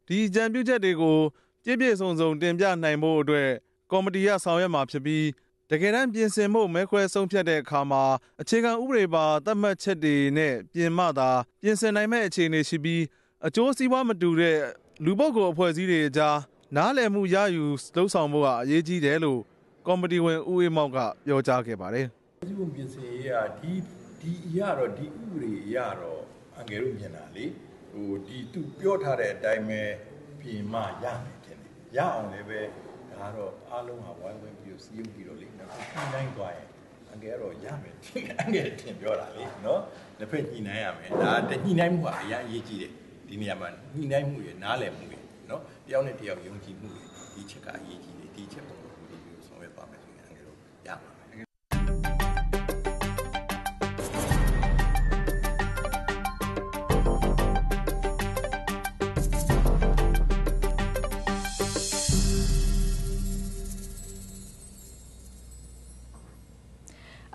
ဒီကြံပြုချက်တွေကိုပြည့်ပြည့်စုံစုံတင်ပြနိုင်ဖို့အတွက်ကော်မတီကဆောင်ရွက်မှာဖြစ်ပြီး တကယ်တမ်းပြင်ဆင်ဖို့မဲခွဲဆုံးဖြတ်တဲ့အခါမှာအခြေခံဥပဒေပါသတ်မှတ်ချက်တွေနဲ့ပြင်မှသာပြင်ဆင်နိုင်မဲ့အခြေအနေရှိပြီးအကျိုးစီးပွားမတူတဲ့လူပုဂ္ဂိုလ်အဖွဲ့အစည်းတွေအကြားနားလည်မှုရယူလှုပ်ဆောင်ဖို့ကအရေးကြီးတယ်လို့ကော်မတီဝင်ဦးအေးမောက်ကပြောကြားခဲ့ပါတယ်ဒီဘုံပြင်ဆင်ရေးကဒီဒီအရာတော့ဒီဥပဒေအရာတော့အငယ်တို့မြင်တာလေဟိုဒီသူပြောထားတဲ့အတိုင်းပဲပြင်မရမယ်ထင်တယ်ရအောင်လည်းပဲ ဒါတော့အားလုံးဟာဝိုင်းဝန်းပြီးစီးရုံပြီးတော့လေနောက်ညှိနှိုင်းသွားရင်အငယ်တော့ရမယ်ထင်အငယ်ထင်ပြောတာလေနော်တစ်ဖက်ညှိနှိုင်းရမယ်ဒါတညှိနှိုင်းမှုကအရင်အရေးကြီးတယ်ဒီနေရာမှာညှိနှိုင်းမှုရနားလည်မှုရနော်တယောက်နဲ့တယောက်ယုံကြည်မှုရဒီချက်ကအရေးကြီးတယ်ဒီချက်ပေါ်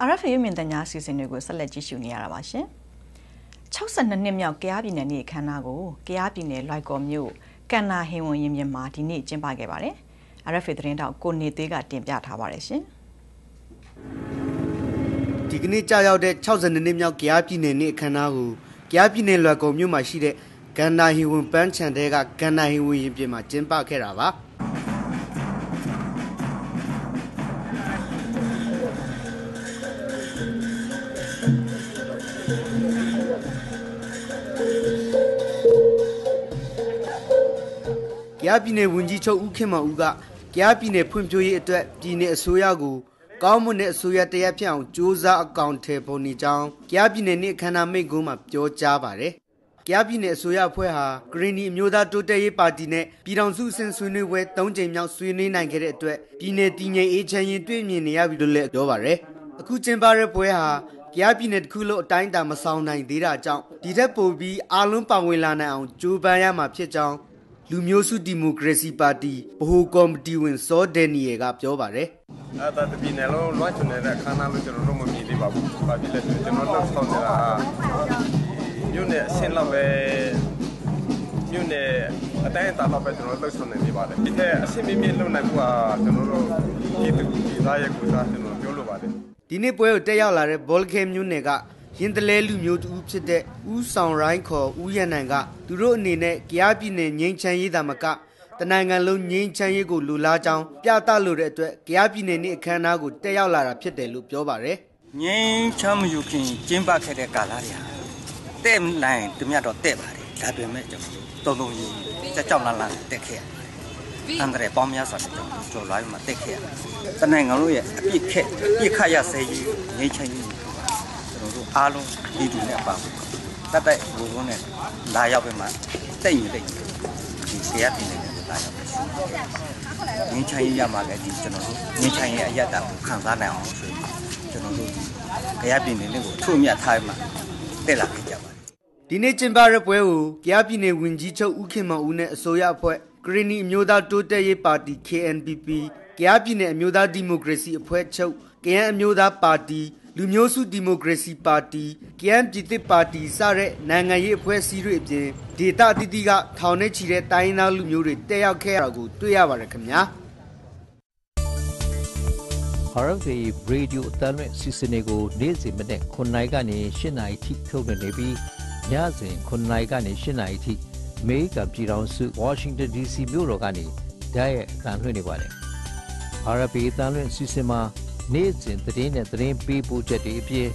RFA မြင့်တညာအစီအစဉ်တွေကိုဆက်လက်ကြည့်ရှုနေရတာပါရှင်62နှစ်မြောက်ကြားပြည်နယ်နေ့အခမ်းအနားကိုကြားပြည်နယ်လွိုက်ကော်မြို့ကန်နာဟင်ဝန်ရင်မြမှာဒီနေ့ကျင်းပခဲ့ပါတယ် RFA သတင်းတောက်ကိုနေသေးကတင်ပြထားပါတယ်ရှင်ဒီကနေ့ကြာရောက်တဲ့62နှစ်မြောက်ကြားပြည်နယ်နေ့အခမ်းအနားကိုကြားပြည်နယ်လွိုက်ကော်မြို့မှာရှိတဲ့ဂန္နာဟီဝန်ပန်းချန်တဲကဂန္နာဟီဝန်ရင်ပြင်မှာကျင်းပခဲ့တာပါ ကြားပြည်နယ်ဝန်ကြီးချုပ်ဦးခင်မောင်ဦးကကြားပြည်နယ်ဖွံ့ဖြိုးရေးအတွက်ပြည်နယ်အစိုးရကိုကောင်းမွန်တဲ့အစိုးရတရားဖြစ်အောင်စ조사အကောင့်ထဲပေါ်နေကြောင်းကြားပြည်နယ်နေ့အခမ်းအနားမိန့်ခွန်းမှာပြောကြားပါတယ်။ကြားပြည်နယ်အစိုးရအဖွဲ့ဟာဂရင်းနီအမျိုးသားတိုးတက်ရေးပါတီနဲ့ပြည်ထောင်စုအဆင့်ဆွေးနွေးပွဲ၃ကြိမ်မြောက်ဆွေးနွေးနိုင်ခဲ့တဲ့အတွက်ပြည်နယ်တည်ငြိမ်အေးချမ်းရင်တွေ့မြင်နေရပြီလို့လည်းပြောပါတယ်။အခုကျင်းပတဲ့ပွဲဟာကြားပြည်နယ်တစ်ခုလုံးအတိုင်းအတာမဆောင်နိုင်သေးတာကြောင့်ဒီထက်ပိုပြီးအားလုံးပါဝင်လာနိုင်အောင်ကြိုးပမ်းရမှာဖြစ်ကြောင်း လူမျိုးစုဒီမိုကရေစီပါတီဗဟိုကော်မတီဝင်စောဒန်နီယယ်ကပြောပါတယ်အဲ့ဒါတပြည်နယ်လုံးလွှမ်းချွန်နေတဲ့ခန္ဓာလို့ကျွန်တော်တို့မမြင်သေးပါဘူး။ဘာဖြစ်လဲဆိုကျွန်တော်တို့ဆောင်နေတာမြို့နယ်အဆင့်လောက်ပဲမြို့နယ်အတိုင်းအတာလောက်ပဲကျွန်တော်တို့ဆောင်နေနေပါတယ်။ဒီတဲ့အဆင့်မြင့်မြင့်လုပ်နိုင်ဖို့ကကျွန်တော်တို့ဒီသူဒီသားရဲ့ကိုစားကျွန်တော်ပြောလိုပါတယ်။ဒီနေ့ပွဲကိုတက်ရောက်လာတဲ့ဘောလခဲမျိုးနယ်က ရင်တလဲလူမျိုးတူဖြစ်တဲ့ဦးဆောင်ရိုင်းခေါ်ဦးရနန်ကသူတို့အနေနဲ့ကြားပြည်နယ်ငိမ့်ချမ်းရေးတာမကတနိုင်ငံလုံးငိမ့်ချမ်းရေးကိုလူလားကြောင်းပြသလိုတဲ့အတွက်ကြားပြည်နယ်နေ့အခမ်းအနားကိုတက်ရောက်လာတာဖြစ်တယ်လို့ပြောပါတယ်ငင်းချမ်းမယူခင်ကျင်းပခဲ့တဲ့ကာလတွေဟာတဲ့နိုင်တမြတ်တော့တဲ့ပါတယ်ဒါပေမဲ့ကျွန်တော်တို့တုံတုံကြီးစကြောက်လန်းလန်းတက်ခဲ့ရတယ်အန္တရာယ်ပေါင်းများစွာကျွန်တော်တို့ကျော်လာပြီးမှတက်ခဲ့ရတယ်တနိုင်ငံလုံးရဲ့အပြစ်ခက်ပြစ်ခတ်ရစေရေးငိမ့်ချမ်းရေးကျွန်တော်တို့ အားလုံးဒီတူနဲ့ပါဖို့တတ်တဲ့ဘုံဘုံနဲ့လာရောက်ပြီးမှတက်ရင်တက်ရင်ဒီဆရာတင်နေတဲ့လာရောက်ပြီးငင်းချမ်းရေးရမှာလည်းဒီကျွန်တော်တို့ငင်းချမ်းရေးအရတာကိုခံစားနိုင်အောင်ဆိုရင်ကျွန်တော်တို့ကြရပြည်နယ်လေးကိုထုမြတ်ထားမှတက်လာခဲ့ကြပါဒီနေ့ကျင်းပတဲ့ပွဲကိုကြားပြည်နယ်ဝင်ကြီးချုပ်ဦးခင်မောင်ဦးနဲ့အစိုးရအဖွဲ့ဂရင်းနီအမျိုးသားတိုးတက်ရေးပါတီ KNPP ကြားပြည်နယ်အမျိုးသားဒီမိုကရေစီအဖွဲ့ချုပ်ကရန်အမျိုးသားပါတီ လူမျိုးစုဒီမိုကရေစီပါတီကရန်ပြည်သစ်ပါတီစတဲ့နိုင်ငံရေးအဖွဲ့အစည်းတွေအပြင်ဒေသအသီးသီးကထောင်နဲ့ချီတဲ့တိုင်းရင်းသားလူမျိုးတွေတက်ရောက်ခဲ့ရတာကိုတွေ့ရပါတယ်ခင်ဗျာ RFA Radio အတန်းလွင့်စီစဉ်တွေကိုနေ့စဉ်မနေ့9:00နာရီကနေ10:00နာရီထိထုတ်လွှင့်နေပြီးညစဉ်9နာရီကနေ10နာရီထိအမေရိကန်ပြည်ထောင်စု Washington DC မြို့တော်ကနေဓာတ်ရဲ့အသံလွှင့်နေပါတယ်။ RFA အသံလွှင့်စီစဉ်မှာ နေ့စဉ်သတင်းနဲ့သတင်းပေးပို့ချက်တွေအပြင်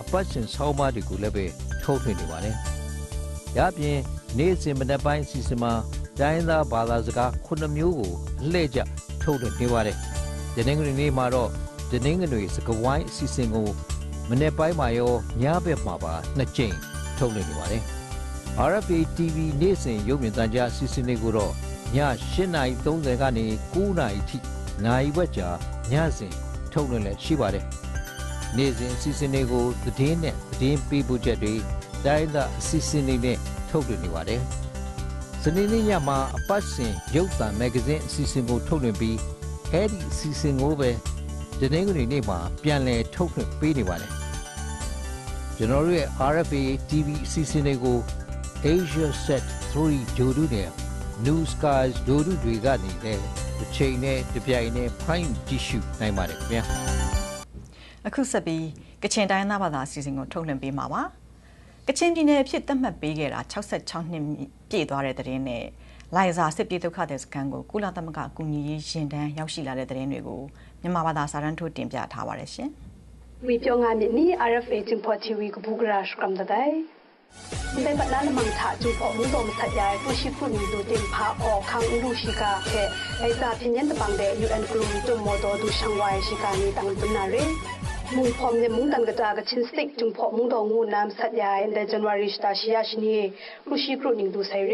အပတ်စဉ်ဆောင်းပါးတွေကိုလည်းပဲထုတ်လွှင့်နေပါတယ်။ဒါ့အပြင်နေ့စဉ်မနက်ပိုင်းစီစဉ်မှာတိုင်းသားဘာသာစကား9မျိုးကိုအလှည့်ကျထုတ်လွှင့်နေပါတယ်။ဒီနေ့ကနေ့မှာတော့ဒီနေ့ကနေ့စကဝိုင်းအစီအစဉ်ကိုမနေ့ပိုင်းမှာရောညဘက်မှာပါနှစ်ကြိမ်ထုတ်လွှင့်နေပါတယ်။ RFA TV နေ့စဉ်ရုပ်မြင်သံကြားအစီအစဉ်တွေကိုတော့ည8:30ကနေ9:00နာရီထိနိုင်ဝက်ကြာညစဉ် ထုတ်လွှင့်လည်းရှိပါတယ်။နေ့စဉ်အစီအစဉ်တွေကိုသတင်းနဲ့သတင်းပေးပို့ချက်တွေတိုင်းသာအစီအစဉ်တွေနဲ့ထုတ်လွှင့်နေပါတယ်။စနေနေ့ညမှာအပတ်စဉ်ရုပ်သံမဂ္ဂဇင်းအစီအစဉ်ကိုထုတ်လွှင့်ပြီးအဲ့ဒီအစီအစဉ်ကိုပဲဒီနေ့ကနေ့မှာပြန်လည်ထုတ်လွှင့်ပေးနေပါတယ်။ကျွန်တော်တို့ရဲ့ RFA TV အစီအစဉ်တွေကို Asia Set 3ဂျိုဒူနဲ့ New Skies ဂျိုဒူတွေကနေလည်း တစ်ချိန်နဲ့တစ်ပြိုင်နဲ့ဖိုင်းကြည့်ရှုနိုင်ပါတယ်ခင်ဗျာအခုဆက်ပြီးကချင်တိုင်းသားဘာသာအစီအစဉ်ကိုထုတ်လွှင့်ပေးမှာပါကချင်ပြည်နယ်အဖြစ်သတ်မှတ်ပေးခဲ့တာ66နှစ်ပြည့်သွားတဲ့တဲ့င်းနဲ့လိုင်ဇာစစ်ပြေးဒုက္ခသည်စခန်းကိုကုလသမဂ္ဂအကူအညီရေးရင်တန်းရောက်ရှိလာတဲ့တဲ့င်းတွေကိုမြန်မာဘာသာစာရန်ထုတ်တင်ပြထားပါတယ်ရှင်ဝီပြောငါမြနီ RFA တင်ပေါ်တီဝီကဘူဂရာရှ်ကမ်ဒဒိုင် ได้บัดนั้นมังถาจูพอมุงโดมสัญญาผู้ชิฟุนีดูเต็มพาออกคังลูชิกาแค่ไอซาพิญญตบังเดยูเอ็นกลุ่มตุมโมโดดูช่างวายชิกานีตังตุนาเรมุงพอมเนี่ยมุงตันกระจากชินสติกจุงพอมุงโดงูนามสัญญาเอ็นเดจันวาริสตาชิยาชนีผู้ชิกรุนิงดูไซเร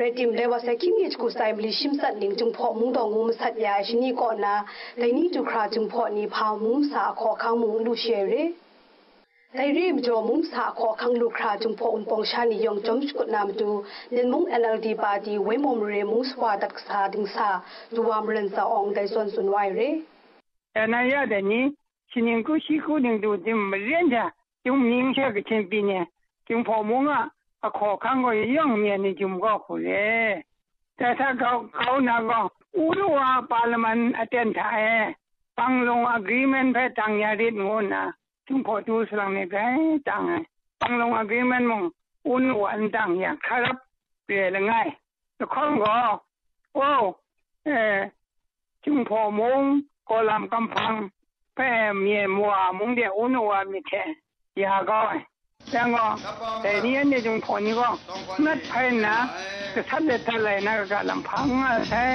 redim lewa sa kim ye ku sai mli shim sat ning chung pho mung dong ngum sat ya shini ko na dai ni tu khra chung pho ni pha mung sa kho khang mung lu she re တိုင်ရီမကျော်မုံစာခေါ်ခန်းလူခရာ ไดรีมจอมุมสาขอคังลูกคราจุมพออุนปองชานิยองจอมกุดนามดูเนนมุง NLD ปาดีเวมอมเรมุงสวาดักษาดิงสาดูวามเรนซาอองไดซอนสุนไวเรแต่นายาเดนี้ชินิงกุชิคูดิงดูจิมเรียนจาจุมนิงเชกชินปีเนี่ยจุมพอมุงอ่ะอขอคังก็ยองเมียนี่จุมก็คุเลแต่ถ้าเขาเขานาก็อุรวาปาลมันอเตนทายปังลงอ agreement ไปตังยาริดงนะ จึงพอดูสลังเนี่ยได้จังตั้งลงอภิมันมองอุ่นหวานด่างอย่างคารับเปลี่ยนง่ายแล้วข้องก็โอ้เออจึงพอมงก็ลำกำพังแพ่เมียมัวมงเดียวอุ่นหวานมีแค่ยาก็แต่ก็แต่เนี้ยเนี่ยจึงพอนี่ก็นัดไพ่นะก็ทัดเด็ดทะเลนะก็ลำพังอะใช่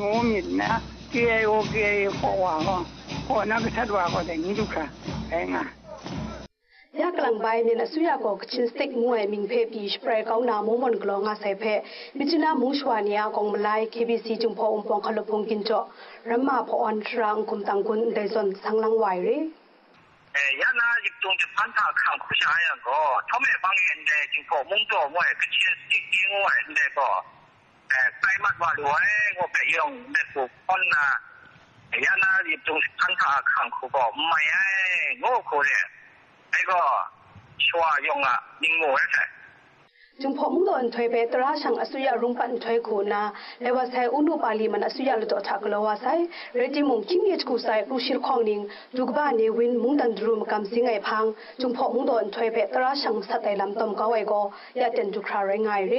งูมิดนะเกยโอเกยพอว่าก็ ลังใบเนี่ยนะสุยากอกชินสติกมวยมิงเพปีสเปรย์เขานามมันกลองอาศัยเพมิจินามุชวานียกองมลาย KBC จุงพออุปองขลุพงกินจ่อรัมมาพออันทรังคุมตังกุนได้ส่วนสังลังไหวเรเอ้ยนาจิตรงจะพันธะขังคุชายก็ทำให้บางเห็นได้จุงพอมุงจ่อมวยกชินสติกยิงมวยได้ก็เอ่อไปมัดว่าด้วยก็ไปยองได้ปุ๊บคนนะ 연합이 동탄타 강크고 마야에 노코레 이거 쇼아용아 닝모에서 จงพมุดอนถอยเปตราชังอสุยารุงปันถอยโคนาเลวาไซอุนุปาลีมันอสุยาลดอทักลวาไซเรจิมุงคิมเยจกูไซรูชิรคองนิงจุกบาเนวินมุงดันดรุมกัมซิงไอพังจงพมุดอนถอยเปตราชังสะไตลัมตอมกาไวโกยาเตนจุคราไรงายเร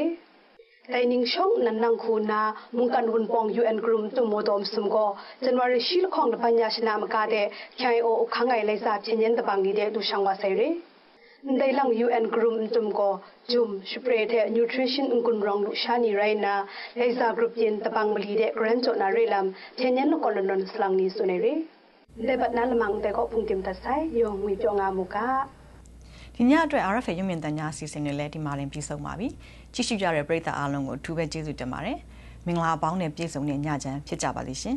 lining shong nan nang khu na mung kan hun pong un group tu mo dom sum go january shil khong ban ya shina ma ka de khyai o khangai lai sa chen yen da bang ni de du shang wa sai re ndai lang un group tum go jum spray the nutrition kun rong lu shani rai na lai sa group yen da bang mali de grand jo na re lam chen yen ko lon lon slang ni su ne re le bat na lamang de ko phung tim ta sai yong mi pyo nga mu ka ဒီညအတွက် RFA ရုံမြင့်တန်ညာအစီအစဉ်တွေလည်းဒီမှာရင်ပြီးဆုံးပါပြီကြည့်ရှုကြတဲ့ပရိသတ်အားလုံးကိုအထူးပဲကျေးဇူးတင်ပါတယ်မင်္ဂလာပေါင်းနဲ့ပြည့်စုံတဲ့ညချမ်းဖြစ်ကြပါလိမ့်ရှင်